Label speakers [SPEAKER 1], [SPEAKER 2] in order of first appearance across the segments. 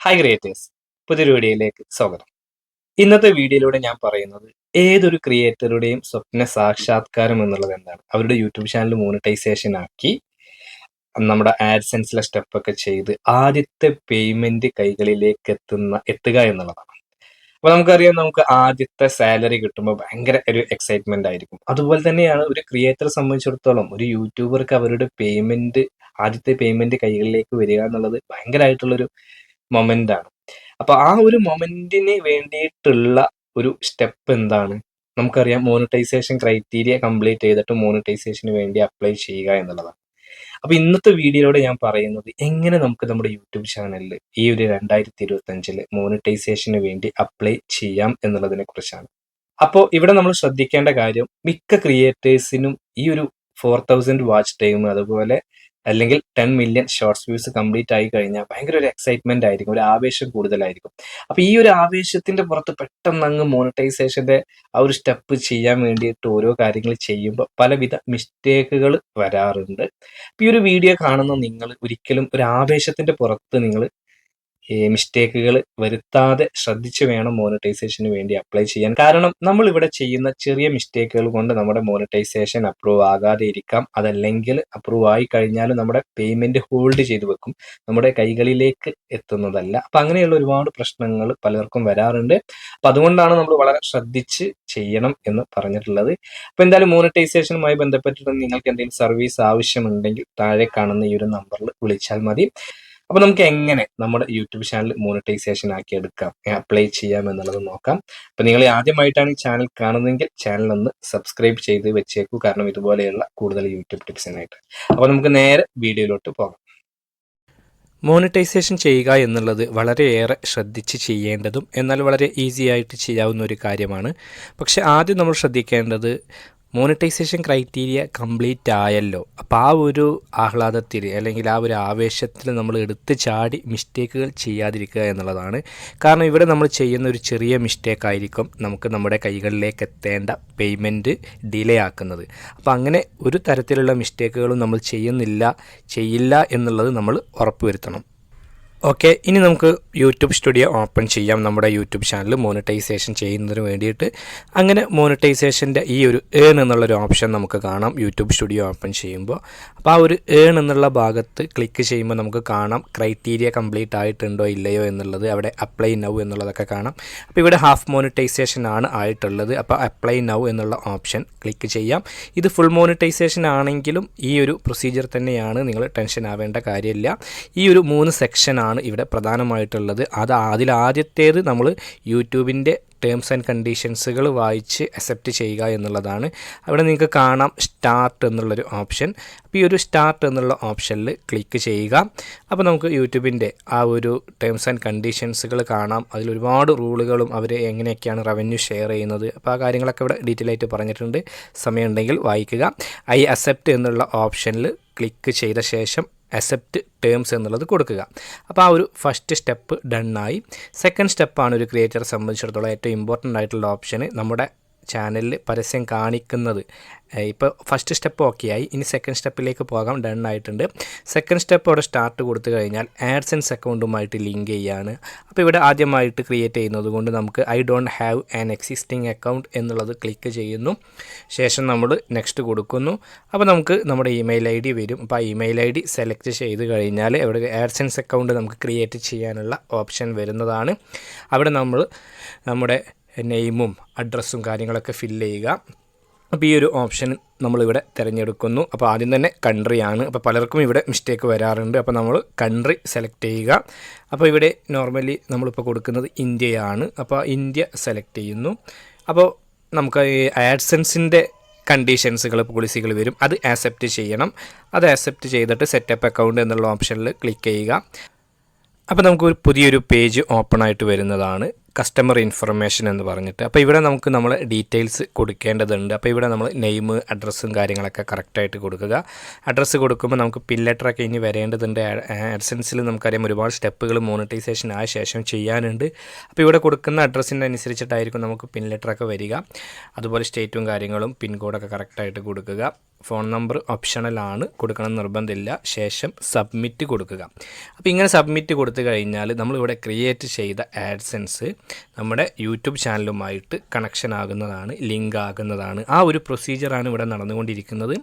[SPEAKER 1] Hi creators പുതിയൊരു വീഡിയോയിലേക്ക് സ്വാഗതം. ഇന്നത്തെ വീഡിയോയിലൂടെ ഞാൻ പറയുന്നത് ഏതൊരു ക്രിയേറ്ററുടെയും സ്വപ്ന സാക്ഷാത്കാരം എന്നുള്ളത് എന്താണ്? അവരുടെ യൂട്യൂബ് ചാനൽ മോണിറ്റൈസേഷൻ ആക്കി നമ്മുടെ ആഡ്സെൻസിലെ സ്റ്റെപ്പൊക്കെ ചെയ്ത് ആദ്യത്തെ പേയ്മെന്റ് കൈകളിലേക്ക് എത്തുന്ന എത്തുക എന്നുള്ളതാണ്. അപ്പൊ നമുക്കറിയാം നമുക്ക് ആദ്യത്തെ സാലറി കിട്ടുമ്പോൾ ഭയങ്കര ഒരു എക്സൈറ്റ്മെന്റ് ആയിരിക്കും. അതുപോലെ തന്നെയാണ് ഒരു ക്രിയേറ്ററെ സംബന്ധിച്ചിടത്തോളം ഒരു യൂട്യൂബർക്ക് അവരുടെ പേയ്മെന്റ് ആദ്യത്തെ പേയ്മെന്റ് കൈകളിലേക്ക് വരിക എന്നുള്ളത് ഭയങ്കരമായിട്ടുള്ളൊരു മൊമെന്റ് ആണ്. അപ്പൊ ആ ഒരു മൊമെന്റിന് വേണ്ടിയിട്ടുള്ള ഒരു സ്റ്റെപ്പ് എന്താണ്? നമുക്കറിയാം മോണിറ്റൈസേഷൻ ക്രൈറ്റീരിയ കംപ്ലീറ്റ് ചെയ്തിട്ട് മോണിറ്റൈസേഷന് വേണ്ടി അപ്ലൈ ചെയ്യുക എന്നുള്ളതാണ്. അപ്പൊ ഇന്നത്തെ വീഡിയോയിലൂടെ ഞാൻ പറയുന്നത് എങ്ങനെ നമുക്ക് നമ്മുടെ യൂട്യൂബ് ചാനലിൽ ഈ ഒരു രണ്ടായിരത്തി ഇരുപത്തി അഞ്ചിൽ മോണിറ്റൈസേഷന് വേണ്ടി അപ്ലൈ ചെയ്യാം എന്നുള്ളതിനെ കുറിച്ചാണ്. അപ്പോൾ ഇവിടെ നമ്മൾ ശ്രദ്ധിക്കേണ്ട കാര്യം മിക്ക ക്രിയേറ്റേഴ്സിനും ഈ ഒരു ഫോർ തൗസൻഡ് വാച്ച് ടൈം അതുപോലെ അല്ലെങ്കിൽ ten million shorts views complete ആയി കഴിഞ്ഞാൽ ഭയങ്കര ഒരു എക്സൈറ്റ്മെന്റ് ആയിരിക്കും ഒരു ആവേശം കൂടുതലായിരിക്കും. അപ്പൊ ഈ ഒരു ആവേശത്തിന്റെ പുറത്ത് പെട്ടെന്ന് അങ്ങ് മോണിറ്റൈസേഷന്റെ ആ ഒരു സ്റ്റെപ്പ് ചെയ്യാൻ വേണ്ടിയിട്ട് ഓരോ കാര്യങ്ങൾ ചെയ്യുമ്പോൾ പലവിധ മിസ്റ്റേക്കുകൾ വരാറുണ്ട്. ഈ ഒരു വീഡിയോ കാണുന്ന നിങ്ങൾ ഒരിക്കലും ഒരു ആവേശത്തിന്റെ പുറത്ത് നിങ്ങൾ മിസ്റ്റേക്കുകൾ വരുത്താതെ ശ്രദ്ധിച്ചു വേണം മോണിറ്റൈസേഷന് വേണ്ടി അപ്ലൈ ചെയ്യാൻ. കാരണം നമ്മൾ ഇവിടെ ചെയ്യുന്ന ചെറിയ മിസ്റ്റേക്കുകൾ കൊണ്ട് നമ്മുടെ മോണിറ്റൈസേഷൻ അപ്രൂവ് ആകാതെ ഇരിക്കാം. അതല്ലെങ്കിൽ അപ്രൂവ് ആയി കഴിഞ്ഞാൽ നമ്മുടെ പേയ്മെന്റ് ഹോൾഡ് ചെയ്തു വെക്കും. നമ്മുടെ കൈകളിലേക്ക് എത്തുന്നതല്ല. അപ്പൊ അങ്ങനെയുള്ള ഒരുപാട് പ്രശ്നങ്ങൾ പലർക്കും വരാറുണ്ട്. അപ്പൊ അതുകൊണ്ടാണ് നമ്മൾ വളരെ ശ്രദ്ധിച്ച് ചെയ്യണം എന്ന് പറഞ്ഞിട്ടുള്ളത്. അപ്പൊ എന്തായാലും മോണിറ്റൈസേഷനുമായി ബന്ധപ്പെട്ടിട്ട് നിങ്ങൾക്ക് എന്തെങ്കിലും സർവീസ് ആവശ്യമുണ്ടെങ്കിൽ താഴെ കാണുന്ന ഈ ഒരു നമ്പറിൽ വിളിച്ചാൽ മതി. അപ്പൊ നമുക്ക് എങ്ങനെ നമ്മുടെ യൂട്യൂബ് ചാനൽ മോണിറ്റൈസേഷൻ ആക്കി എടുക്കാം? അപ്ലൈ ചെയ്യാം എന്നുള്ളത് നോക്കാം. അപ്പൊ നിങ്ങൾ ആദ്യമായിട്ടാണ് ഈ ചാനൽ കാണുന്നതെങ്കിൽ ചാനൽ ഒന്ന് സബ്സ്ക്രൈബ് ചെയ്ത് വെച്ചേക്കൂ. കാരണം ഇതുപോലെയുള്ള കൂടുതൽ യൂട്യൂബ് ടിപ്സിനായിട്ട് അപ്പൊ നമുക്ക് നേരെ വീഡിയോയിലോട്ട് പോകാം.
[SPEAKER 2] മോണിറ്റൈസേഷൻ ചെയ്യുക എന്നുള്ളത് വളരെയേറെ ശ്രദ്ധിച്ച് ചെയ്യേണ്ടതും എന്നാൽ വളരെ ഈസി ആയിട്ട് ചെയ്യാവുന്ന ഒരു കാര്യമാണ്. പക്ഷേ ആദ്യം നമ്മൾ ശ്രദ്ധിക്കേണ്ടത് മോണിറ്റൈസേഷൻ ക്രൈറ്റീരിയ കംപ്ലീറ്റ് ആയല്ലോ. അപ്പോൾ ആ ഒരു ആഹ്ലാദത്തിൽ അല്ലെങ്കിൽ ആ ഒരു ആവേശത്തിൽ നമ്മൾ എടുത്ത് ചാടി മിസ്റ്റേക്കുകൾ ചെയ്യാതിരിക്കുക എന്നുള്ളതാണ്. കാരണം ഇവിടെ നമ്മൾ ചെയ്യുന്ന ഒരു ചെറിയ മിസ്റ്റേക്ക് ആയിരിക്കും നമുക്ക് നമ്മുടെ കൈകളിലേക്ക് എത്തേണ്ട പേയ്മെന്റ് ഡിലേ ആക്കുന്നത്. അപ്പോൾ അങ്ങനെ ഒരു തരത്തിലുള്ള മിസ്റ്റേക്കുകളും നമ്മൾ ചെയ്യുന്നില്ല ചെയ്യില്ല എന്നുള്ളത് നമ്മൾ ഉറപ്പുവരുത്തണം. ഓക്കെ ഇനി നമുക്ക് യൂട്യൂബ് സ്റ്റുഡിയോ ഓപ്പൺ ചെയ്യാം. നമ്മുടെ യൂട്യൂബ് ചാനൽ മോണിറ്റൈസേഷൻ ചെയ്യുന്നതിന് വേണ്ടിയിട്ട്. അങ്ങനെ മോണിറ്റൈസേഷന്റെ ഈ ഒരു ഏൺ എന്നുള്ളൊരു ഓപ്ഷൻ നമുക്ക് കാണാം. യൂട്യൂബ് സ്റ്റുഡിയോ ഓപ്പൺ ചെയ്യുമ്പോൾ. അപ്പോൾ ആ ഒരു ഏൺ എന്നുള്ള ഭാഗത്ത് ക്ലിക്ക് ചെയ്യുമ്പോൾ നമുക്ക് കാണാം. ക്രൈറ്റീരിയ കംപ്ലീറ്റ് ആയിട്ടുണ്ടോ ഇല്ലയോ എന്നുള്ളത്. അവിടെ അപ്ലൈ നൗ എന്നുള്ളതൊക്കെ കാണാം. അപ്പോൾ ഇവിടെ ഹാഫ് മോണിറ്റൈസേഷൻ ആണ് ആയിട്ടുള്ളത്. അപ്പോൾ അപ്ലൈ നൗ എന്നുള്ള ഓപ്ഷൻ ക്ലിക്ക് ചെയ്യാം. ഇത് ഫുൾ മോണിറ്റൈസേഷൻ ആണെങ്കിലും ഈ ഒരു പ്രൊസീജിയർ തന്നെയാണ്. നിങ്ങൾ ടെൻഷൻ ആവേണ്ട കാര്യമില്ല. ഈ ഒരു മൂന്ന് സെക്ഷൻ ആണ് ഇവിടെ പ്രധാനമായിട്ടുള്ളത്. അത് അതിൽ ആദ്യത്തേത് നമ്മൾ യൂട്യൂബിന്റെ ടേംസ് ആൻഡ് കണ്ടീഷൻസുകൾ വായിച്ച് അക്സെപ്റ്റ് ചെയ്യുക എന്നുള്ളതാണ്. അവിടെ നിങ്ങൾക്ക് കാണാം സ്റ്റാർട്ട് എന്നുള്ളൊരു ഓപ്ഷൻ അപ്പോൾ ഈ ഒരു സ്റ്റാർട്ട് എന്നുള്ള ഓപ്ഷനിൽ ക്ലിക്ക് ചെയ്യുക. അപ്പോൾ നമുക്ക് യൂട്യൂബിന്റെ ആ ഒരു ടേംസ് ആൻഡ് കണ്ടീഷൻസുകൾ കാണാം. അതിൽ ഒരുപാട് റൂളുകളും അവർ എങ്ങനെയൊക്കെയാണ് റവന്യൂ ഷെയർ ചെയ്യുന്നത്. അപ്പോൾ ആ കാര്യങ്ങളൊക്കെ ഇവിടെ ഡീറ്റെയിൽ ആയിട്ട് പറഞ്ഞിട്ടുണ്ട്. സമയമുണ്ടെങ്കിൽ വായിക്കുക. ഐ അക്സെപ്റ്റ് എന്നുള്ള ഓപ്ഷനിൽ ക്ലിക്ക് ചെയ്ത ശേഷം അക്സെപ്റ്റ് ടേംസ് എന്നുള്ളത് കൊടുക്കുക. അപ്പോൾ ആ ഒരു ഫസ്റ്റ് സ്റ്റെപ്പ് ഡണ്ണായി സെക്കൻഡ് സ്റ്റെപ്പാണ് ഒരു ക്രിയേറ്ററെ സംബന്ധിച്ചിടത്തോളം ഏറ്റവും ഇമ്പോർട്ടന്റ് ആയിട്ടുള്ള ഓപ്ഷന് നമ്മുടെ ചാനലിൽ പരസ്യം കാണിക്കുന്നത്. ഇപ്പോൾ ഫസ്റ്റ് സ്റ്റെപ്പ് ഓക്കെ ആയി. ഇനി സെക്കൻഡ് സ്റ്റെപ്പിലേക്ക് പോകാം. ഡൺ ആയിട്ടുണ്ട്. സെക്കൻഡ് സ്റ്റെപ്പ് അവിടെ സ്റ്റാർട്ട് കൊടുത്തു കഴിഞ്ഞാൽ ആഡ്സൻസ് അക്കൗണ്ടുമായിട്ട് ലിങ്ക് ചെയ്യാണ്. അപ്പോൾ ഇവിടെ ആദ്യമായിട്ട് ക്രിയേറ്റ് ചെയ്യുന്നത് കൊണ്ട് നമുക്ക് I don't have an existing account എന്നുള്ളത് ക്ലിക്ക് ചെയ്യുന്നു. ശേഷം നമ്മൾ നെക്സ്റ്റ് കൊടുക്കുന്നു. അപ്പോൾ നമുക്ക് നമ്മുടെ ഇമെയിൽ ഐ ഡി വരും. അപ്പോൾ ആ ഇമെയിൽ ഐ ഡി സെലക്ട് ചെയ്ത് കഴിഞ്ഞാൽ ഇവിടെ ആഡ്സൻസ് അക്കൗണ്ട് നമുക്ക് ക്രിയേറ്റ് ചെയ്യാനുള്ള ഓപ്ഷൻ വരുന്നതാണ്. അവിടെ നമ്മൾ നമ്മുടെ നെയിമും അഡ്രസ്സും കാര്യങ്ങളൊക്കെ ഫില്ല് ചെയ്യുക. അപ്പോൾ ഈ ഒരു ഓപ്ഷൻ നമ്മളിവിടെ തിരഞ്ഞെടുക്കുന്നു. അപ്പോൾ ആദ്യം തന്നെ കൺട്രിയാണ് അപ്പോൾ പലർക്കും ഇവിടെ മിസ്റ്റേക്ക് വരാറുണ്ട്. അപ്പോൾ നമ്മൾ കൺട്രി സെലക്ട് ചെയ്യുക. അപ്പോൾ ഇവിടെ നോർമലി നമ്മളിപ്പോൾ കൊടുക്കുന്നത് ഇന്ത്യയാണ്. അപ്പോൾ ഇന്ത്യ സെലക്ട് ചെയ്യുന്നു. അപ്പോൾ നമുക്ക് ഈ ആഡ്സൻസിന്റെ കണ്ടീഷൻസുകൾ പോളിസികൾ വരും. അത് ആക്സെപ്റ്റ് ചെയ്യണം. അത് ആക്സെപ്റ്റ് ചെയ്തിട്ട് സെറ്റപ്പ് അക്കൗണ്ട് എന്നുള്ള ഓപ്ഷനിൽ ക്ലിക്ക് ചെയ്യുക. അപ്പോൾ നമുക്കൊരു പുതിയൊരു പേജ് ഓപ്പൺ ആയിട്ട് വരുന്നതാണ്. കസ്റ്റമർ ഇൻഫർമേഷൻ എന്ന് പറഞ്ഞിട്ട്. അപ്പോൾ ഇവിടെ നമുക്ക് നമ്മൾ ഡീറ്റെയിൽസ് കൊടുക്കേണ്ടതുണ്ട്. അപ്പോൾ ഇവിടെ നമ്മൾ നെയിം അഡ്രസ്സും കാര്യങ്ങളൊക്കെ കറക്റ്റായിട്ട് കൊടുക്കുക. അഡ്രസ്സ് കൊടുക്കുമ്പോൾ നമുക്ക് പിൻ ലെറ്ററൊക്കെ ഇനി വരേണ്ടതുണ്ട്. അഡ്സൻസിൽ നമുക്കറിയാം ഒരുപാട് സ്റ്റെപ്പുകൾ മോണിറ്റൈസേഷൻ ആയ ശേഷം ചെയ്യാനുണ്ട്. അപ്പോൾ ഇവിടെ കൊടുക്കുന്ന അഡ്രസ്സിന്റെ അനുസരിച്ചിട്ടായിരിക്കും നമുക്ക് പിൻ ലെറ്ററൊക്കെ വരിക. അതുപോലെ സ്റ്റേറ്റും കാര്യങ്ങളും പിൻകോഡൊക്കെ കറക്റ്റായിട്ട് കൊടുക്കുക. ഫോൺ നമ്പർ ഓപ്ഷണലാണ് കൊടുക്കണം നിർബന്ധമില്ല. ശേഷം സബ്മിറ്റ് കൊടുക്കുക. അപ്പോൾ ഇങ്ങനെ സബ്മിറ്റ് കൊടുത്തു കഴിഞ്ഞാൽ നമ്മളിവിടെ ക്രിയേറ്റ് ചെയ്ത ആഡ്സൻസ് നമ്മുടെ യൂട്യൂബ് ചാനലുമായിട്ട് കണക്ഷൻ ആകുന്നതാണ് ലിങ്ക് ആകുന്നതാണ് ആ ഒരു പ്രൊസീജിയറാണ് ഇവിടെ നടന്നുകൊണ്ടിരിക്കുന്നത്.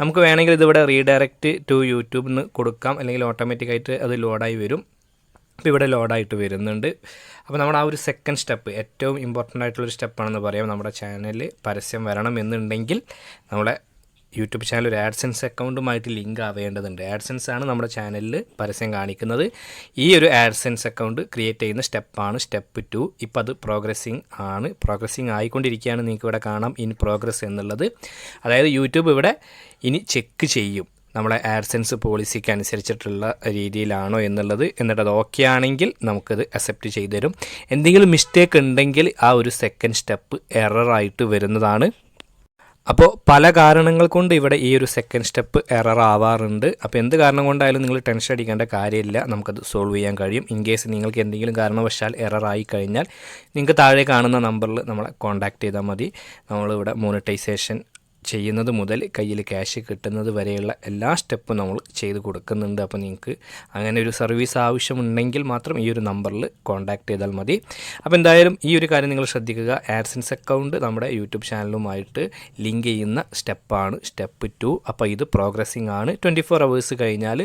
[SPEAKER 2] നമുക്ക് വേണമെങ്കിൽ ഇതിവിടെ റീഡയറക്റ്റ് ടു യൂട്യൂബിൽ നിന്ന് കൊടുക്കാം അല്ലെങ്കിൽ ഓട്ടോമാറ്റിക്കായിട്ട് അത് ലോഡായി വരും. അപ്പോൾ ഇവിടെ ലോഡായിട്ട് വരുന്നുണ്ട്. അപ്പോൾ നമ്മുടെ ആ ഒരു സെക്കൻഡ് സ്റ്റെപ്പ് ഏറ്റവും ഇമ്പോർട്ടന്റ് ആയിട്ടുള്ളൊരു സ്റ്റെപ്പാണെന്ന് പറയാം. നമ്മുടെ ചാനലിൽ പരസ്യം വരണം എന്നുണ്ടെങ്കിൽ നമ്മുടെ യൂട്യൂബ് ചാനൽ ഒരു ആഡ്സൻസ് അക്കൗണ്ടുമായിട്ട് ലിങ്ക് ആവേണ്ടതുണ്ട്. ആഡ്സെൻസ് ആണ് നമ്മുടെ ചാനലിൽ പരസ്യം കാണിക്കുന്നത്. ഈ ഒരു ആഡ്സെൻസ് അക്കൗണ്ട് ക്രിയേറ്റ് ചെയ്യുന്ന സ്റ്റെപ്പാണ് സ്റ്റെപ്പ് ടു. ഇപ്പോൾ അത് പ്രോഗ്രസ്സിങ് ആണ്. പ്രോഗ്രസ്സിങ് ആയിക്കൊണ്ടിരിക്കുകയാണ്. നിങ്ങൾക്ക് ഇവിടെ കാണാം ഇൻ പ്രോഗ്രസ് എന്നുള്ളത്. അതായത് യൂട്യൂബ് ഇവിടെ ഇനി ചെക്ക് ചെയ്യും. നമ്മളെ ആഡ്സെൻസ് പോളിസിക്ക് അനുസരിച്ചിട്ടുള്ള രീതിയിലാണോ എന്നുള്ളത്. എന്നിട്ട് അത് ഓക്കെ ആണെങ്കിൽ നമുക്കത് അക്സെപ്റ്റ് ചെയ്തു തരും എന്തെങ്കിലും മിസ്റ്റേക്ക് ഉണ്ടെങ്കിൽ ആ ഒരു സെക്കൻഡ് സ്റ്റെപ്പ് എററായിട്ട് വരുന്നതാണ്. അപ്പോൾ പല കാരണങ്ങൾ കൊണ്ട് ഇവിടെ ഈ ഒരു സെക്കൻഡ് സ്റ്റെപ്പ് എറർ ആവാറുണ്ട്. അപ്പോൾ എന്ത് കാരണം കൊണ്ടായാലും നിങ്ങൾ ടെൻഷൻ അടിക്കേണ്ട കാര്യമില്ല. നമുക്കത് സോൾവ് ചെയ്യാൻ കഴിയും. ഇൻ കേസ് നിങ്ങൾക്ക് എന്തെങ്കിലും കാരണവശാൽ എറർ ആയി കഴിഞ്ഞാൽ നിങ്ങൾക്ക് താഴെ കാണുന്ന നമ്പറിൽ നമ്മളെ കോൺടാക്റ്റ് ചെയ്താൽ മതി. നമ്മളിവിടെ മോണിറ്റൈസേഷൻ ചെയ്യുന്നത് മുതൽ കയ്യിൽ ക്യാഷ് കിട്ടുന്നത് വരെയുള്ള എല്ലാ സ്റ്റെപ്പും നമ്മൾ ചെയ്ത് കൊടുക്കുന്നുണ്ട്. അപ്പോൾ നിങ്ങൾക്ക് അങ്ങനെ ഒരു സർവീസ് ആവശ്യമുണ്ടെങ്കിൽ മാത്രം ഈ ഒരു നമ്പറിൽ കോൺടാക്ട് ചെയ്താൽ മതി. അപ്പോൾ എന്തായാലും ഈ ഒരു കാര്യം നിങ്ങൾ ശ്രദ്ധിക്കുക. ആഡ്സൻസ് അക്കൗണ്ട് നമ്മുടെ യൂട്യൂബ് ചാനലുമായിട്ട് ലിങ്ക് ചെയ്യുന്ന സ്റ്റെപ്പാണ് സ്റ്റെപ്പ് ടു അപ്പോൾ ഇത് പ്രോഗ്രസ്സിംഗ് ആണ്. ട്വന്റി ഫോർ അവേഴ്സ് കഴിഞ്ഞാൽ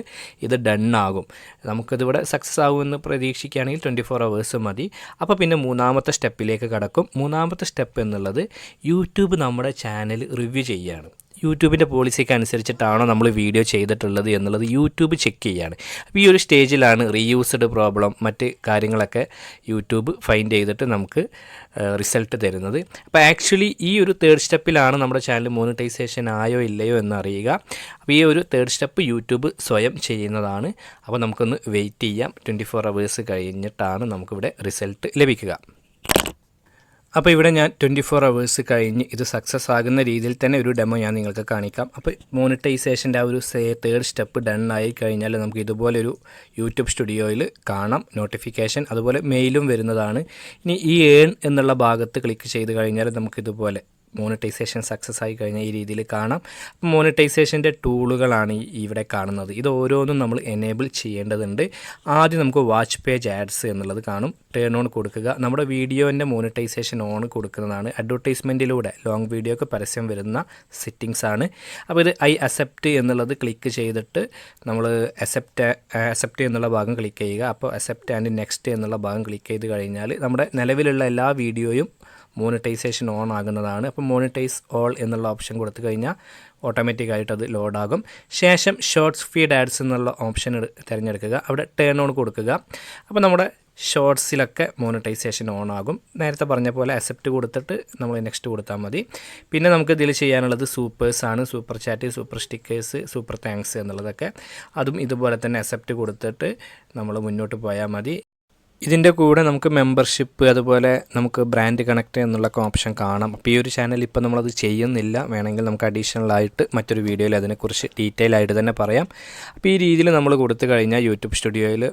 [SPEAKER 2] ഇത് ഡൺ ആകും. നമുക്കിതിവിടെ സക്സസ് ആകുമെന്ന് പ്രതീക്ഷിക്കുകയാണെങ്കിൽ ട്വന്റി ഫോർ അവേഴ്സ് മതി. അപ്പോൾ പിന്നെ മൂന്നാമത്തെ സ്റ്റെപ്പിലേക്ക് കടക്കും. മൂന്നാമത്തെ സ്റ്റെപ്പ് എന്നുള്ളത് യൂട്യൂബ് നമ്മുടെ ചാനൽ റിവ്യൂ ചെയ്യുകയാണ്. യൂട്യൂബിന്റെ പോളിസിക്ക് അനുസരിച്ചിട്ടാണോ നമ്മൾ വീഡിയോ ചെയ്തിട്ടുള്ളത് എന്നുള്ളത് യൂട്യൂബ് ചെക്ക് ചെയ്യാണ് അപ്പോൾ ഈ ഒരു സ്റ്റേജിലാണ് റീയൂസ്ഡ് പ്രോബ്ലം മറ്റ് കാര്യങ്ങളൊക്കെ യൂട്യൂബ് ഫൈൻഡ് ചെയ്തിട്ട് നമുക്ക് റിസൾട്ട് തരുന്നത്. അപ്പോൾ ആക്ച്വലി ഈ ഒരു തേർഡ് സ്റ്റെപ്പിലാണ് നമ്മുടെ ചാനൽ മോണിറ്റൈസേഷൻ ആയോ ഇല്ലയോ എന്നറിയുക അപ്പോൾ ഈ ഒരു തേർഡ് സ്റ്റെപ്പ് യൂട്യൂബ് സ്വയം ചെയ്യുന്നതാണ്. അപ്പോൾ നമുക്കൊന്ന് വെയിറ്റ് ചെയ്യാം. ട്വന്റി ഫോർ അവേഴ്സ് കഴിഞ്ഞിട്ടാണ് നമുക്കിവിടെ റിസൾട്ട് ലഭിക്കുക. അപ്പോൾ ഇവിടെ ഞാൻ ട്വന്റി ഫോർ അവേഴ്സ് കഴിഞ്ഞ് ഇത് സക്സസ് ആകുന്ന രീതിയിൽ തന്നെ ഒരു ഡെമോ ഞാൻ നിങ്ങൾക്ക് കാണിക്കാം. അപ്പോൾ മോണിറ്റൈസേഷന്റെ ആ ഒരു സേ തേർഡ് സ്റ്റെപ്പ് ഡൺ ആയി കഴിഞ്ഞാൽ നമുക്ക് ഇതുപോലൊരു യൂട്യൂബ് സ്റ്റുഡിയോയിൽ കാണാം. നോട്ടിഫിക്കേഷൻ അതുപോലെ മെയിലും വരുന്നതാണ്. ഇനി ഈ ഏൺ എന്നുള്ള ഭാഗത്ത് ക്ലിക്ക് ചെയ്ത് കഴിഞ്ഞാൽ നമുക്കിതുപോലെ മോണിറ്റൈസേഷൻ സക്സസ് ആയി കഴിഞ്ഞാൽ ഈ രീതിയിൽ കാണാം. മോണിറ്റൈസേഷന്റെ ടൂളുകളാണ് ഇവിടെ കാണുന്നത്. ഇത് ഓരോന്നും നമ്മൾ എനേബിൾ ചെയ്യേണ്ടതുണ്ട്. ആദ്യം നമുക്ക് വാച്ച് പേജ് ആഡ്സ് എന്നുള്ളത് കാണും. ടേൺ ഓൺ കൊടുക്കുക. നമ്മുടെ വീഡിയോന്റെ മോണിറ്റൈസേഷൻ ഓൺ കൊടുക്കുന്നതാണ്. അഡ്വർടൈസ്മെന്റിലൂടെ ലോങ് വീഡിയോക്ക് പരസ്യം വരുന്ന സെറ്റിങ്സ് ആണ്. അപ്പോൾ ഇത് ഐ അസെപ്റ്റ് എന്നുള്ളത് ക്ലിക്ക് ചെയ്തിട്ട് നമ്മൾ അസെപ്റ്റ് അസെപ്റ്റ് എന്നുള്ള ഭാഗം ക്ലിക്ക് ചെയ്യുക. അപ്പോൾ അസെപ്റ്റ് ആൻഡ് നെക്സ്റ്റ് എന്നുള്ള ഭാഗം ക്ലിക്ക് ചെയ്ത് കഴിഞ്ഞാൽ നമ്മുടെ നിലവിലുള്ള എല്ലാ വീഡിയോയും മോണിറ്റൈസേഷൻ ഓൺ ആകുന്നതാണ്. അപ്പോൾ മോണിറ്റൈസ് ഓൾ എന്നുള്ള ഓപ്ഷൻ കൊടുത്തു കഴിഞ്ഞാൽ ഓട്ടോമാറ്റിക്കായിട്ട് അത് ലോഡാകും ശേഷം ഷോർട്സ് ഫീഡ് ആഡ്സ് എന്നുള്ള ഓപ്ഷൻ തിരഞ്ഞെടുക്കുക. അവിടെ ടേൺ ഓൺ കൊടുക്കുക. അപ്പോൾ നമ്മുടെ ഷോർട്സിലൊക്കെ മോണിറ്റൈസേഷൻ ഓൺ ആകും. നേരത്തെ പറഞ്ഞ പോലെ അക്സെപ്റ്റ് കൊടുത്തിട്ട് നമ്മൾ നെക്സ്റ്റ് കൊടുത്താൽ മതി. പിന്നെ നമുക്ക് ഇതിൽ ചെയ്യാനുള്ളത് സൂപ്പേഴ്സാണ് super chat super stickers super thanks എന്നുള്ളതൊക്കെ. അതും ഇതുപോലെ തന്നെ അക്സെപ്റ്റ് കൊടുത്തിട്ട് നമ്മൾ മുന്നോട്ട് പോയാൽ മതി. ഇതിന്റെ കൂടെ നമുക്ക് മെമ്പർഷിപ്പ് അതുപോലെ നമുക്ക് ബ്രാൻഡ് കണക്ട് എന്നുള്ള ഓപ്ഷൻ കാണാം. അപ്പോൾ ഈ ഒരു ചാനൽ ഇപ്പോൾ നമ്മളത് ചെയ്യുന്നില്ല. വേണമെങ്കിൽ നമുക്ക് അഡീഷണൽ ആയിട്ട് മറ്റൊരു വീഡിയോയിൽ അതിനെക്കുറിച്ച് ഡീറ്റെയിൽ ആയിട്ട് തന്നെ പറയാം. അപ്പോൾ ഈ രീതിയിൽ നമ്മൾ കൊടുത്തു കഴിഞ്ഞാൽ യൂട്യൂബ് സ്റ്റുഡിയോയിൽ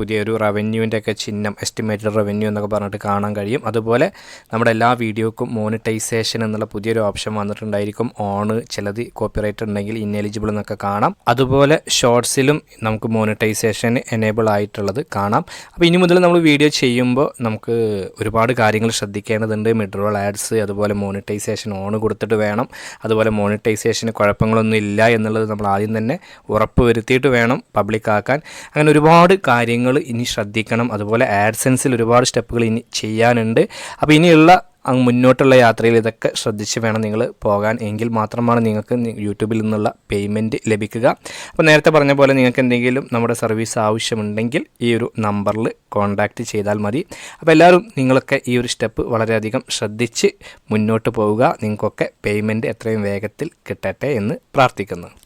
[SPEAKER 2] പുതിയൊരു റവന്യൂവിന്റെ ഒക്കെ ചിഹ്നം എസ്റ്റിമേറ്റഡ് റവന്യൂ എന്നൊക്കെ പറഞ്ഞിട്ട് കാണാൻ കഴിയും. അതുപോലെ നമ്മുടെ എല്ലാ വീഡിയോക്കും മോണിറ്റൈസേഷൻ എന്നുള്ള പുതിയൊരു ഓപ്ഷൻ വന്നിട്ടുണ്ടായിരിക്കും. ഓണ് ചിലത് കോപ്പിറൈറ്റ് ഉണ്ടെങ്കിൽ ഇന്നെലിജിബിൾ എന്നൊക്കെ കാണാം. അതുപോലെ ഷോർട്സിലും നമുക്ക് മോണിറ്റൈസേഷൻ എനേബിൾ ആയിട്ടുള്ളത് കാണാം. അപ്പോൾ ഇനി മുതൽ നമ്മൾ വീഡിയോ ചെയ്യുമ്പോൾ നമുക്ക് ഒരുപാട് കാര്യങ്ങൾ ശ്രദ്ധിക്കേണ്ടതുണ്ട്. മിഡ് റോൾ ആഡ്സ് അതുപോലെ മോണിറ്റൈസേഷൻ ഓൺ കൊടുത്തിട്ട് വേണം. അതുപോലെ മോണിറ്റൈസേഷന് കുഴപ്പങ്ങളൊന്നും ഇല്ല എന്നുള്ളത് നമ്മൾ ആദ്യം തന്നെ ഉറപ്പ് വരുത്തിയിട്ട് വേണം പബ്ലിക് ആക്കാൻ. അങ്ങനെ ഒരുപാട് കാര്യങ്ങൾ ഇനി ശ്രദ്ധിക്കണം. അതുപോലെ ആഡ്സെൻസിൽ ഒരുപാട് സ്റ്റെപ്പുകൾ ഇനി ചെയ്യാനുണ്ട്. അപ്പോൾ ഇനിയുള്ള മുന്നോട്ടുള്ള യാത്രയിൽ ഇതൊക്കെ ശ്രദ്ധിച്ച് വേണം നിങ്ങൾ പോകാൻ. എങ്കിൽ മാത്രമാണ് നിങ്ങൾക്ക് യൂട്യൂബിൽ നിന്നുള്ള പേയ്മെന്റ് ലഭിക്കുക. അപ്പോൾ നേരത്തെ പറഞ്ഞ പോലെ നിങ്ങൾക്ക് എന്തെങ്കിലും നമ്മുടെ സർവീസ് ആവശ്യമുണ്ടെങ്കിൽ ഈ ഒരു നമ്പറിൽ കോൺടാക്റ്റ് ചെയ്താൽ മതി. അപ്പോൾ എല്ലാവരും നിങ്ങളൊക്കെ ഈ ഒരു സ്റ്റെപ്പ് വളരെയധികം ശ്രദ്ധിച്ച് മുന്നോട്ട് പോവുക. നിങ്ങൾക്കൊക്കെ പേയ്മെന്റ് എത്രയും വേഗത്തിൽ കിട്ടട്ടെ എന്ന് പ്രാർത്ഥിക്കുന്നു.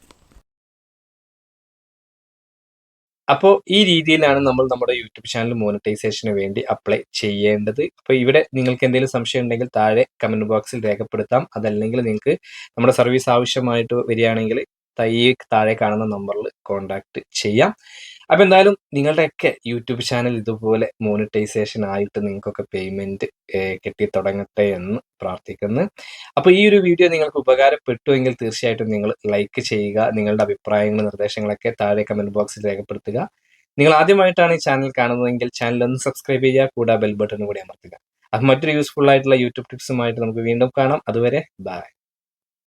[SPEAKER 1] അപ്പോൾ ഈ രീതിയിലാണ് നമ്മൾ നമ്മുടെ യൂട്യൂബ് ചാനൽ മോണിറ്റൈസേഷന് വേണ്ടി അപ്ലൈ ചെയ്യേണ്ടത്. അപ്പോൾ ഇവിടെ നിങ്ങൾക്ക് എന്തെങ്കിലും സംശയം ഉണ്ടെങ്കിൽ താഴെ കമന്റ് ബോക്സിൽ രേഖപ്പെടുത്താം. അതല്ലെങ്കിൽ നിങ്ങൾക്ക് നമ്മുടെ സർവീസ് ആവശ്യമായിട്ട് വരികയാണെങ്കിൽ തൈ താഴെ കാണുന്ന നമ്പറിൽ കോൺടാക്ട് ചെയ്യാം. അപ്പോൾ എന്തായാലും നിങ്ങളുടെയൊക്കെ യൂട്യൂബ് ചാനൽ ഇതുപോലെ മോണിറ്റൈസേഷൻ ആയിട്ട് നിങ്ങൾക്കൊക്കെ പേയ്മെന്റ് കിട്ടി തുടങ്ങട്ടെ എന്ന് പ്രാർത്ഥിക്കുന്നു. അപ്പോൾ ഈ ഒരു വീഡിയോ നിങ്ങൾക്ക് ഉപകാരപ്പെട്ടുവെങ്കിൽ തീർച്ചയായിട്ടും നിങ്ങൾ ലൈക്ക് ചെയ്യുക നിങ്ങളുടെ അഭിപ്രായങ്ങൾ നിർദ്ദേശങ്ങളൊക്കെ താഴെ കമന്റ് ബോക്സിൽ രേഖപ്പെടുത്തുക. നിങ്ങൾ ആദ്യമായിട്ടാണ് ഈ ചാനൽ കാണുന്നതെങ്കിൽ ചാനൽ ഒന്ന് സബ്സ്ക്രൈബ് ചെയ്യുക കൂടാതെ ബെൽ ബട്ടൺ കൂടി അമർത്തുക. അത് മറ്റൊരു യൂസ്ഫുൾ ആയിട്ടുള്ള യൂട്യൂബ് ടിപ്സുമായിട്ട് നമുക്ക് വീണ്ടും കാണാം. അതുവരെ ബൈ